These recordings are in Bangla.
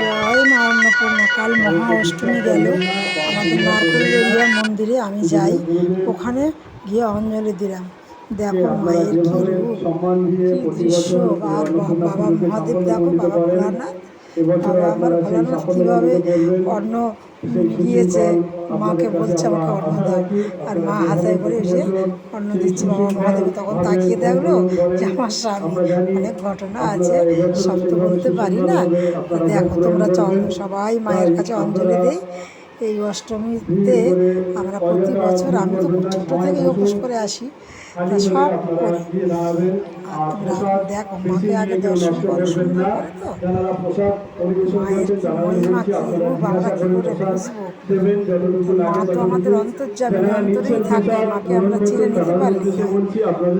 জয় মা অন্নপূর্ণা কাল মহা অষ্টমী গেল। আমাদের নারকেলবেড়িয়া মন্দিরে আমি যাই। ওখানে গিয়ে অঞ্জলি দিলাম। দেখো মায়ের কি রূপ কি দৃশ্য আর বাবা মহাদেব দেখো বাবা ভোলানাথ। আমার ভোলানাথ কীভাবে অন্ন গিয়েছে মাকে বলছে আমাকে অন্ন দাও। আর মা হাতে করে এসে অন্ন দিচ্ছে বাবা মহাদেব তখন তাকিয়ে দেখল যে আমার স্বামী অনেক ঘটনা আছে। সব তো বলতে পারি না। দেখো তোমরা চল সবাই মায়ের কাছে অঞ্জলি দেই। এই অষ্টমীতে আমরা প্রতি বছর, আমি তো ছোটো থেকেই উপোস করে আসি। সব করি তোমরা দেখো, মাকে আগে দর্শন করো, সুন্দর করে তো। মায়ের মহিমা, কি তো আমাদের অন্তর্যামী, অন্তরেই থাকে মাকে আমরা চিনে নিতে পারলি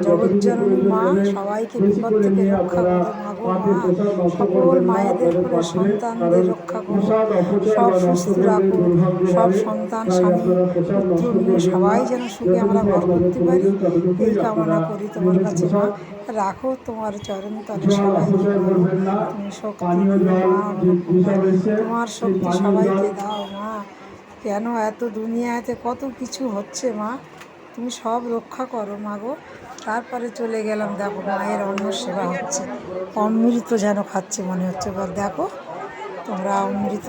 জগজ্জননী মা, সবাইকে বিপদ থেকে রক্ষা করো মাগো সকল মায়েদের করে, সন্তানদের রক্ষা করো। সব সুস্থ রাখো। সব সন্তান স্বামী পুত্র সবাই যেন সুখে আমরা ঘর করতে পারি। এই কামনা করি তোমার কাছে মা। রাখো তোমার চরণ তলে সবাইকে করো। তুমি শক্তি। তোমার শক্তি সবাইকে দাও মা। কেন এত দুনিয়াতে কত কিছু হচ্ছে মা? তুমি সব রক্ষা করো মা গো। তারপরে চলে গেলাম, দেখো মায়ের অন্ন সেবা হচ্ছে। অমৃত যেন খাচ্ছে মনে হচ্ছে। এবার দেখো তোমরা অমৃত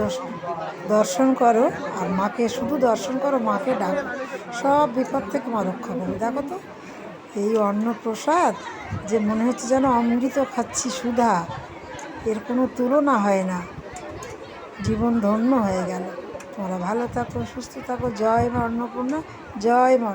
দর্শন করো আর মাকে, শুধু দর্শন করো, মাকে ডাকো। সব বিপদ থেকে মা রক্ষা দেখো তো, এই অন্ন প্রসাদ যে মনে হচ্ছে যেন অমৃত খাচ্ছি সুধা, এর কোনো তুলনা হয় না। জীবন ধন্য হয়ে গেল। তোমরা ভালো থাকো, সুস্থ থাকো। জয় মা অন্নপূর্ণা, জয় মা